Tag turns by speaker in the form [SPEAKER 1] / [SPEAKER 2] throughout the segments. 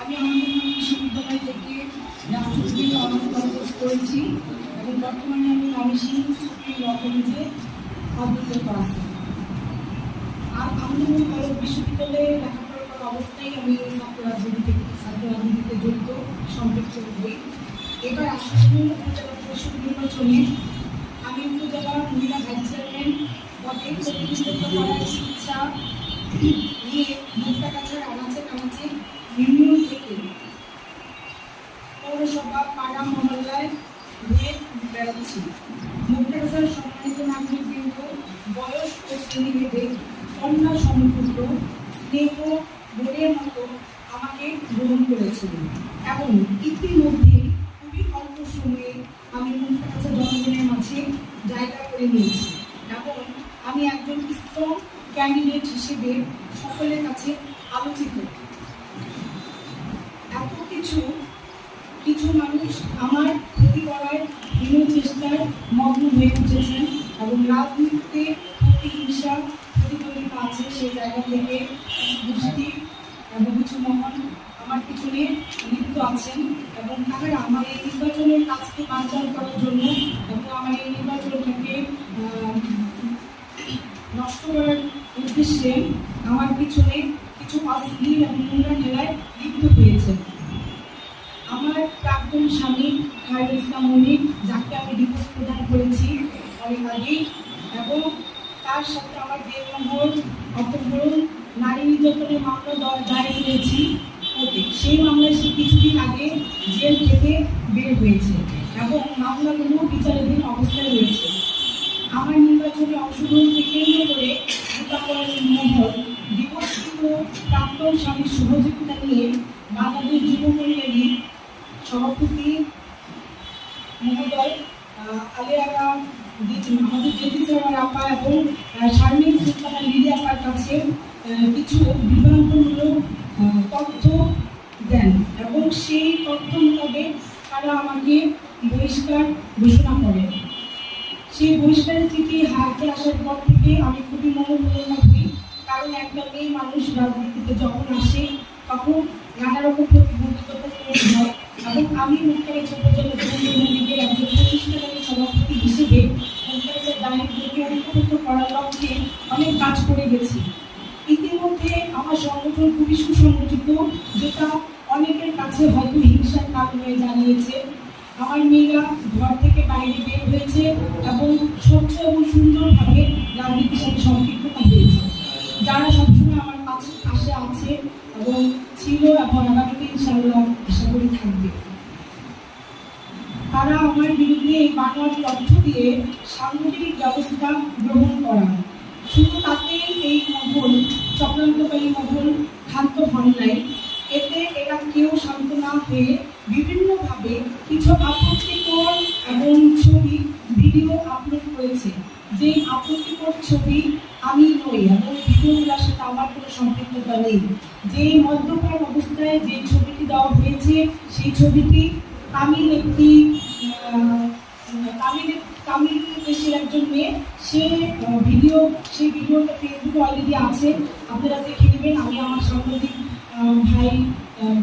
[SPEAKER 1] আমি আনন্দমোহন বিশ্ববিদ্যালয় থেকে রাষ্ট্রবিজ্ঞানে অনার্স করেছি এবং বর্তমানে আমি ময়মনসিংহ সুপ্রিম ল কলেজে অধ্যয়নরত আছি আর আনন্দমোহন কলেজ বিশ্ববিদ্যালয়ে লেখাপড়া করা অবস্থায় আমি ছাত্র রাজনীতিতে ছাত্র রাজনীতিতে জড়িত সম্পৃক্ত হই। এবার আসন্ন উপজেলা পরিষদ নির্বাচনে উপজেলা মহিলা চেয়ারম্যান পদে বয়স ও শ্রেণীভেদে কন্যা সমতুল্য স্নেহ বোনের মতো আমাকে গ্রহণ করেছিল এবং ইতিমধ্যে খুবই অল্প সময়ে আমি মুক্তাগাছা জনগণের মাঝে জায়গা করে নিয়েছি। এবং আমি একজন স্ট্রং ক্যান্ডিডেট হিসেবে সকলের কাছে আলোচিত। এত কিছু কিছু মানুষ আমার ক্ষতি করার বিভিন্ন চেষ্টায় মগ্ন হয়ে উঠেছেন এবং রাজনীতিতে প্রতিহিংসা প্রতিদ্বন্দ্বিতা আছে সেই জায়গা থেকে। নষ্ট করার উদ্দেশ্যে আমার পিছনে কিছু অশ্লীল এবং নোংরা খেলায় লিপ্ত হয়েছে আমার প্রাক্তন স্বামী খায়রুল ইসলাম মনির যাকে আমি ডিভোর্স প্রদান করেছি অনেক আগেই, এবং তার সাথে আমার দেড়মহল অপহরণ, নারী নির্যাতনের মামলা দায়ের করেছি। ওকে, সেই মামলায় সে কিছুদিন আগে জেল থেকে বের হয়েছে এবং মামলাগুলো বিচারাধীন অবস্থায় রয়েছে। আমার নির্বাচনে অংশগ্রহণকে কেন্দ্র করে দীপাবলি মহল বিবর্তিত প্রাক্তন স্বামীর সহযোগিতা নিয়ে বাংলাদেশ যুব মহিলা সভাপতি মহোদয় আলিয়ারা আমাদের জেপি স্যার আপা এবং শারমিন সুলতানা লিডি আপার কাছে কিছু বিভ্রান্তমূলক তথ্য দেন এবং সেই তথ্য মোতাবেক তারা আমাকে বহিষ্কার ঘোষণা করেন। সেই বহিষ্কারের চিঠি হাতে আসার পর থেকে আমি খুবই মনোমূল্য হই। কারণ একটা মেয়ে মানুষ রাজনীতিতে যখন আসে, তখন নানা রকম প্রতিবন্ধিতা হয়। এবং আমি উপজেলা যুবলীগের লীগের একজন প্রতিষ্ঠাকারী সভাপতি হিসেবে মুক্তাগাছার দায়িত্বকে ঐক্যবদ্ধ করার লক্ষ্যে অনেক কাজ করে গেছি। ইতিমধ্যে আমার সংগঠন খুবই সুসংগঠিত, যেটা অনেকের কাছে হয়তো হিংসার কারণ দাঁড়িয়েছে আমার মেয়েরা ঘর থেকে বাইরে বের হয়েছে এবং স্বচ্ছ এবং সুন্দরভাবে রাজনীতির সাথে সম্পৃক্ততা হয়েছে। যারা সবসময় আমার পাশে পাশে আছে এবং ছিল এবং আগামীতে ইনশাল্লাহ আশা করি থাকবে। তারা আমার বিরুদ্ধে এই বানোয়ার তথ্য দিয়ে সাংগঠনিক ব্যবস্থা গ্রহণ করা শুধু তাতেই এই মহল, চক্রান্তকারী মহল, ক্ষান্ত হন নাই এতে এরা কেউ শান্ত না হয়ে বিভিন্নভাবে কিছু আপত্তিকর এবং ছবি, ভিডিও আপলোড করেছে। যে আপত্তিকর ছবি আমি নই, এবং ভিডিওগুলোর সাথে আমার কোনো সম্পৃক্ততা নেই। যে মদ্যপান অবস্থায় যে ছবিটি দেওয়া হয়েছে, সেই ছবিটি তামিল একটি তামিল তামিল দেশের একজন মেয়ে। সে ভিডিও সেই ভিডিওটা ফেসবুকে অলরেডি আছে। আপনারা দেখে নেবেন, আমি আমার সাংবাদিক ভাই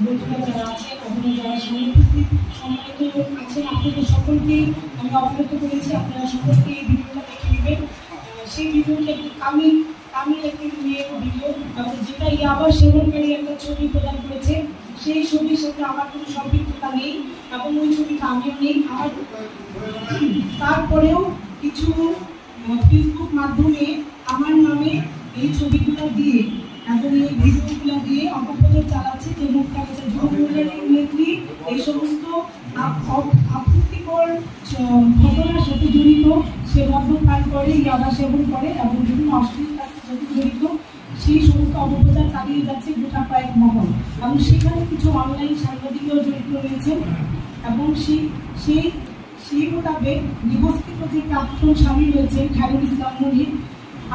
[SPEAKER 1] বন্ধুরা যারা আছে আপনারা যারা সামনে উপস্থিত, সম্মানিত আছেন আপনাদের সকলকে আমি অবগত করেছি, আপনারা সকলকে এই ভিডিওটা দেখে নেবেন। সেই ভিডিওটা একটি তামিল তামিল একটি মেয়ের ভিডিও যেটা ইয়াবা সেবনকারী একটা ছবি প্রদান করেছে, সেই ছবির সাথে আমার কোনো সম্পৃক্ততা নেই, এবং ওই ছবিটা আমিও নেই। আমার তারপরেও কিছু ফেসবুক মাধ্যমে আমার নামে এই ছবিগুলো দিয়ে এবং এই ভিডিওগুলো দিয়ে অপপ্রচার চালাচ্ছে যে গেছে যুবমহিলা নেত্রী এই সমস্ত আপ- আপ- আপত্তিকর ঘটনার সাথে জড়িত, সে মদ্যপান করে, ইয়াবা সেবন করে এবং বিভিন্ন অশ্লীল কাজের সাথে জড়িত, সেই সমস্ত অপপ্রচার চালিয়ে যাচ্ছে গোটা কয়েক মহল। এবং সেখানে কিছু অনলাইন সাংবাদিকও জড়িত রয়েছে এবং সেই সেই সেই মোতাবেক নিবস্তিত যে প্রাক্তন স্বামী রয়েছেন, খায়রুল ইসলাম মনির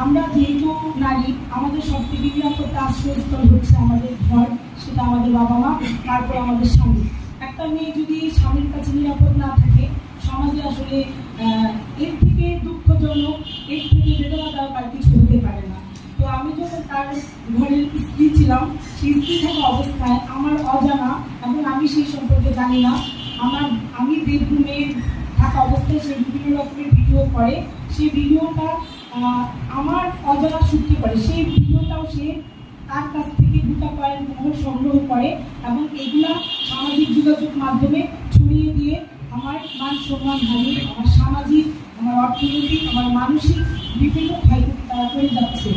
[SPEAKER 1] আমরা যেহেতু নারী, আমাদের সব থেকে নিরাপত্তা আশ্রয়স্থল হচ্ছে আমাদের ঘর, সেটা আমাদের বাবা মা, তারপর আমাদের স্বামী। একটা মেয়ে যদি স্বামীর কাছে নিরাপদ না থাকে, সমাজে আসলে এর থেকে দুঃখজনক, এর থেকে বেদনাদায়ক আর কিছু হতে পারে না। তো আমি যখন তার ঘরের স্ত্রী ছিলাম, সেই স্ত্রী থাকা অবস্থায় আমার অজানা, এবং আমি সেই সম্পর্কে জানি না, আমার, আমি বেডরুমে থাকা অবস্থায় সে বিভিন্ন রকমের ভিডিও করে। সেই ভিডিওটা আমার অজানা সূত্রে করে সেই ভিডিওটাও সে তার কাছ থেকে দুটা কয়েন মোহর সংগ্রহ করে এবং এগুলা সামাজিক যোগাযোগ মাধ্যমে ছড়িয়ে দিয়ে আমার মান সম্মান হানি আমার সামাজিক, আমার অর্থনৈতিক, আমার মানসিক বিভিন্ন ক্ষয়ক্ষতি তারা করে যাচ্ছে।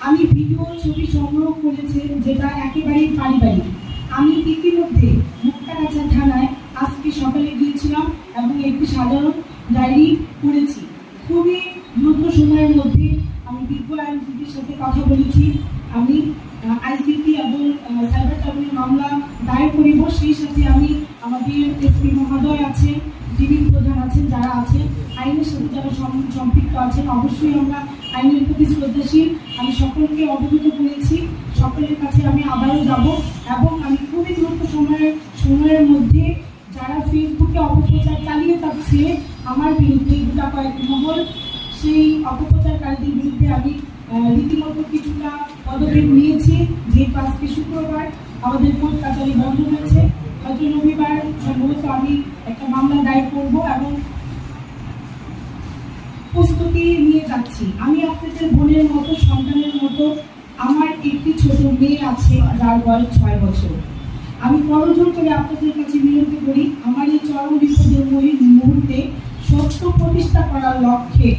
[SPEAKER 1] আমি ভিডিও ছবি সংগ্রহ করেছি যেটা একেবারেই পারিবারিক। আমি ইতিমধ্যে মুক্তাগাছা থানায় আজকে সকালে গিয়েছিলাম এবং একটি সাধারণ ডায়েরি করেছি দ্রুত সময়ের মধ্যে আমি বিজ্ঞ আইনজীবীর সাথে কথা বলেছি। আমি আইসিটি এবং সাইবার ট্রাফিক মামলা দায়ের করিব। সেই সাথে আমি আমাদের এসপি মহোদয় আছেন ডিবি প্রধান আছেন, যারা আছেন আইনের সাথে যারা সম্পৃক্ত আছেন, অবশ্যই আমরা আইনের প্রতি শ্রদ্ধাশীল। আমি সকলকে অবগত করেছি। সকলের কাছে আমি আবারও যাব এবং আমি খুবই দ্রুত সময়ের সময়ের মধ্যে যারা ফেসবুকে অপপ্রচার চালিয়ে থাকছে আমার বিরুদ্ধে গোটা কয়েক মহল সেই অপপ্রচারকারীদের বিরুদ্ধে আমি রীতিমতো কিছুটা পদক্ষেপ নিয়েছি। যেহেতু আজকে শুক্রবার আমাদের কোর্ট কাছারি বন্ধ হয়েছে হয়তো রবিবার সম্ভবত আমি একটা মামলা দায়ের করব এবং প্রস্তুতি নিয়ে যাচ্ছি। আমি আপনাদের বোনের মতো, সন্তানের মতো, আমার একটি ছোট মেয়ে আছে, যার বয়স ছয় বছর। আমি করজোর করে আপনাদের কাছে বিনতি করি। আমার এই চরম বিপদের মুহূ- মুহূর্তে সত্য প্রতিষ্ঠা করার লক্ষ্যে